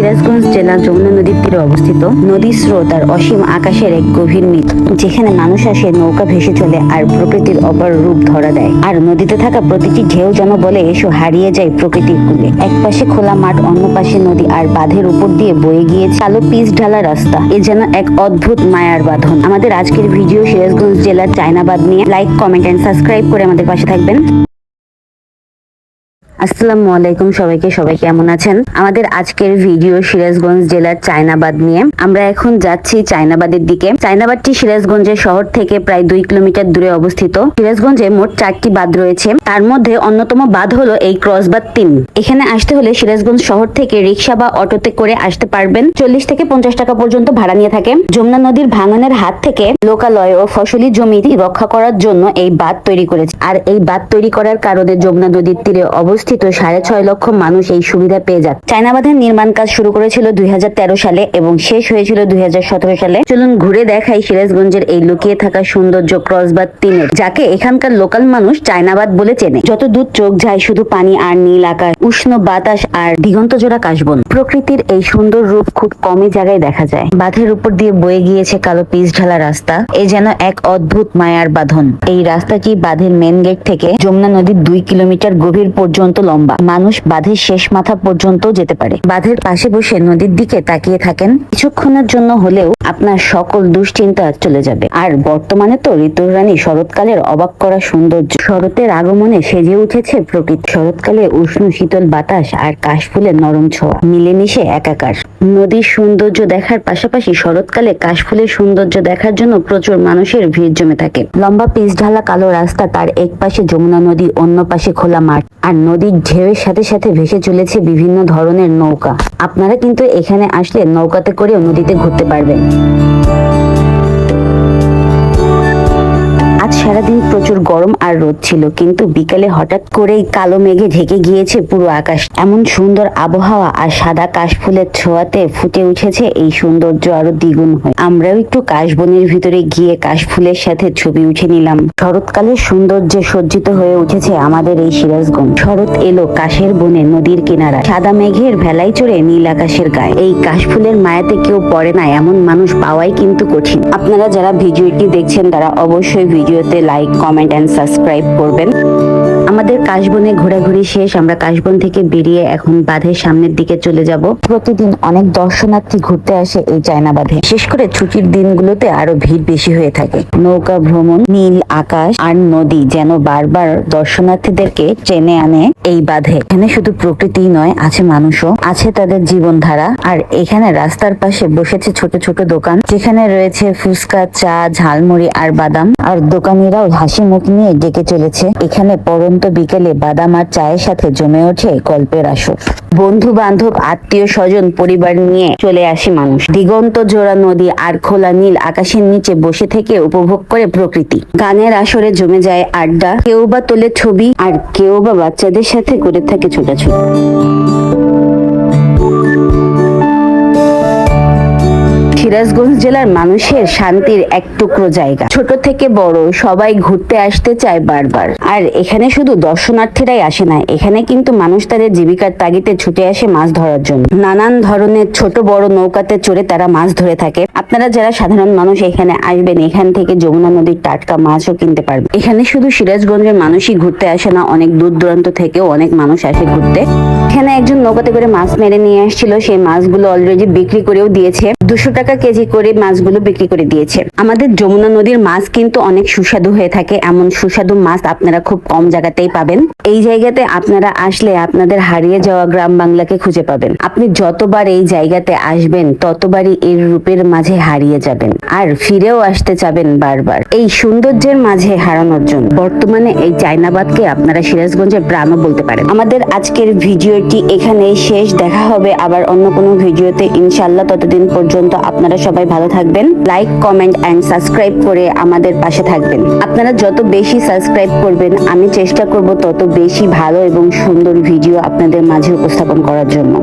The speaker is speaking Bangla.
সিরাজগঞ্জ জেলা যমুনা নদীর তীরে অবস্থিত। নদীর স্রোত আর অসীম আকাশের এক গভীর মিত যেখানে মানুষ আসে নৌকা ভেসে চলে আর প্রকৃতির অপর রূপ ধরা দেয়। আর নদীতে থাকা প্রতিটি ঢেউ যেন বলে, এসো, হারিয়ে যায় প্রকৃতির কুলে। এক পাশে খোলা মাঠ, অন্য পাশে নদী আর বাঁধের উপর দিয়ে বয়ে গিয়ে কালো পিচ ঢালা রাস্তা। এ যেন এক অদ্ভুত মায়ার বাঁধন। আমাদের আজকের ভিডিও সিরাজগঞ্জ জেলার চায়নাবাদ নিয়ে। লাইক কমেন্ট এন্ড সাবস্ক্রাইব করে আমাদের পাশে থাকবেন। আসসালামু আলাইকুম সবাইকে, সবাই কেমন আছেন? আমাদের আজকের ভিডিও সিরাজগঞ্জ জেলার চায়নাবাদ নিয়ে। আমরা এখন যাচ্ছি চায়নাবাদের দিকে। চায়নাবাদটি সিরাজগঞ্জের শহর থেকে প্রায় দুই কিলোমিটার দূরে অবস্থিত। সিরাজগঞ্জে মোট চারটি বাঁধ রয়েছে। তার মধ্যে অন্যতম বাঁধ হলো এই ক্রস বাঁধ তিন। এখানে আসতে হলে সিরাজগঞ্জ শহর থেকে রিক্সা বা অটোতে করে আসতে পারবেন। চল্লিশ থেকে পঞ্চাশ টাকা পর্যন্ত ভাড়া নিয়ে থাকে। যমুনা নদীর ভাঙনের হাত থেকে লোকালয় ও ফসলি জমি রক্ষা করার জন্য এই বাঁধ তৈরি করেছে। আর এই বাঁধ তৈরি করার কারণে যমুনা নদীর তীরে অবস্থিত সাড়ে ছয় লক্ষ মানুষ এই সুবিধা পেয়ে যাচ্ছে। চায়নাবাঁধের নির্মাণ কাজ শুরু করেছিল দুই হাজার তেরো সালে এবং শেষ হয়েছিল দুই সালে। চলুন ঘুরে দেখাই সিরাজগঞ্জের এই লুকিয়ে থাকা সৌন্দর্য ক্রসবাদ তিনের যাকে এখানকার লোকাল মানুষ চায়নাবাদ বলে চেনে। যত দূর চোখ যায় শুধু পানি আর নীল আকাশ, উষ্ণ বাতাস আর দিগন্ত জোড়া কাশবন। প্রকৃতির এই সুন্দর রূপ খুব কমই জায়গায় দেখা যায়। বাঁধের উপর দিয়ে বয়ে গিয়েছে কালো পিচ ঢালা রাস্তা। এ যেন এক অদ্ভুত মায়ার বাঁধন। এই রাস্তাটি বাঁধের মেন গেট থেকে যমুনা নদীর দুই কিলোমিটার গভীর পর্যন্ত লম্বা। মানুষ বাঁধের শেষ মাথা পর্যন্ত যেতে পারে। বাঁধের পাশে বসে নদীর দিকে তাকিয়ে থাকেন। কিছুক্ষণের জন্য হলেও আপনার সকল দুশ্চিন্তা চলে যাবে। আর বর্তমানে তো ঋতুর রানী শরৎকালের অবাক করা সৌন্দর্য। শরতের আগমনে সেজে উঠেছে প্রকৃতি। শরৎকালে উষ্ণ শীতল বাতাস আর কাশফুলের নরম ছোঁয়া। মিলেমিশে একাকার। নদীর সৌন্দর্য দেখার পাশাপাশি শরৎকালে কাশফুলের সৌন্দর্য দেখার জন্য প্রচুর মানুষের ভিড় জমে থাকে। লম্বা পিচ ঢালা কালো রাস্তা তার এক পাশে যমুনা নদী, অন্য পাশে খোলা মাঠ। আর নদীর ঢেউয়ের সাথে সাথে ভেসে চলেছে বিভিন্ন ধরনের নৌকা। আপনারা কিন্তু এখানে আসলে নৌকাতে করেও নদীতে ঘুরতে পারবেন। আর রোদ ছিল, কিন্তু বিকালে হঠাৎ করেই কালো মেঘে ঢেকে গিয়েছে পুরো আকাশ। এমন সুন্দর আবহাওয়া আর সাদা কাশফুলের ছোঁয়াতে ফুটে উঠেছে এই সৌন্দর্য আরও দ্বিগুণ হয়। আমরাও একটু কাশবনের ভিতরে গিয়ে কাশফুলের সাথে ছবি উঠে নিলাম। শরৎকালের সৌন্দর্যে সজ্জিত হয়ে উঠেছে আমাদের এই সিরাজগঞ্জ। শরৎ এলো কাশের বনে নদীর কিনারা। সাদা মেঘের ভেলায় চড়ে নীল আকাশের গায়ে। এই কাশফুলের মায়াতে কেউ পড়ে না, এমন মানুষ পাওয়াই কিন্তু কঠিন। আপনারা যারা ভিডিওটি দেখছেন, তারা অবশ্যই ভিডিওতে লাইক কমেন্ট এন্ড সাবস্ক্রাইব করবেন। আমাদের কাশবনে ঘোরাঘুরি শেষ আমরা কাশবন থেকে বেরিয়ে এখন বাঁধের সামনের দিকে চলে যাব। প্রতিদিন অনেক দর্শনার্থী ঘুরতে আসে এই চায়না বাঁধে। বিশেষ করে ছুটির দিনগুলোতে আরও ভিড় বেশি হয়ে থাকে। নৌকা ভ্রমণ নীল আকাশ আর নদী যেন বারবার দর্শনার্থীদেরকে টেনে আনে এই বাঁধে। এখানে শুধু প্রকৃতিই নয় আছে মানুষও আছে তাদের জীবনধারা। আর এখানে রাস্তার পাশে বসেছে ছোট ছোট দোকান যেখানে রয়েছে ফুচকা চা ঝালমুড়ি আর বাদাম। আর দোকানিরাও হাসি মুখ নিয়ে ডেকে চলেছে। এখানে পরন্ত বিকেলে বাদাম আর চায়ের সাথে জমে ওঠে গল্পের আসর। বন্ধু বান্ধব আত্মীয় স্বজন, পরিবার নিয়ে চলে আসে মানুষ। দিগন্ত জোড়া নদী আর খোলা নীল আকাশের নিচে বসে থেকে উপভোগ করে প্রকৃতি। গানের আসরে জমে যায় আড্ডা। কেউ বা তোলে ছবি আর কেউ বা বাচ্চাদের সাথে করে থাকে ছোটাছুটি। সিরাজগঞ্জ জেলার মানুষের শান্তির এক টুকরো জায়গা। ছোট থেকে বড়, সবাই ঘুরতে আসতে চায় বারবার। আর এখানে শুধু দর্শনার্থীরাই আসে না, এখানে কিন্তু মানুষ তাদের জীবিকার তাগিদে ছুটে আসে মাছ ধরার জন্য। নানান ধরনের ছোট বড় নৌকাতে চড়ে তারা মাছ ধরে থাকে। আপনারা যারা সাধারণ মানুষ এখানে আসবেন, এখান থেকে যমুনা নদীর টাটকা মাছও কিনতে পারবেন। এখানে শুধু সিরাজগঞ্জের মানুষই ঘুরতে আসে না, অনেক দূর দূরান্ত থেকেও অনেক মানুষ আসে ঘুরতে। এখানে একজন নৌকাতে করে মাছ মেরে নিয়ে আসছিল, সেই মাছগুলো অলরেডি বিক্রি করেও দিয়েছে। দুশো টাকা কেজি করে মাছগুলো বিক্রি করে দিয়েছে। আমাদের যমুনা নদীর মাছ কিন্তু অনেক সুস্বাদু হয়ে থাকে। এমন সুস্বাদু মাছ আপনারা খুব কম জায়গাতেই পাবেন। এই জায়গাতে আপনারা আসলে আপনাদের হারিয়ে যাওয়া গ্রাম বাংলাকে খুঁজে পাবেন। আপনি যতবার এই জায়গাতে আসবেন, ততবারই এর রূপের মাঝে হারিয়ে যাবেন আর ফিরেও আসতে চাবেন বারবার। এই সৌন্দর্যের মাঝে হারানোর জন্য। বর্তমানে এই চায়নাবাদকে আপনারা সিরাজগঞ্জের প্রাণও বলতে পারেন। আমাদের আজকের ভিডিওটি এখানেই শেষ। দেখা হবে আবার অন্য কোনো ভিডিওতে। ইনশাল্লাহ ততদিন পর্যন্ত আপনারা সবাই ভালো থাকবেন। লাইক কমেন্ট অ্যান্ড সাবস্ক্রাইব করে আমাদের পাশে থাকবেন। আপনারা যত বেশি সাবস্ক্রাইব করবেন, আমি চেষ্টা করব তত বেশি ভালো এবং সুন্দর ভিডিও আপনাদের মাঝে উপস্থাপন করার জন্য।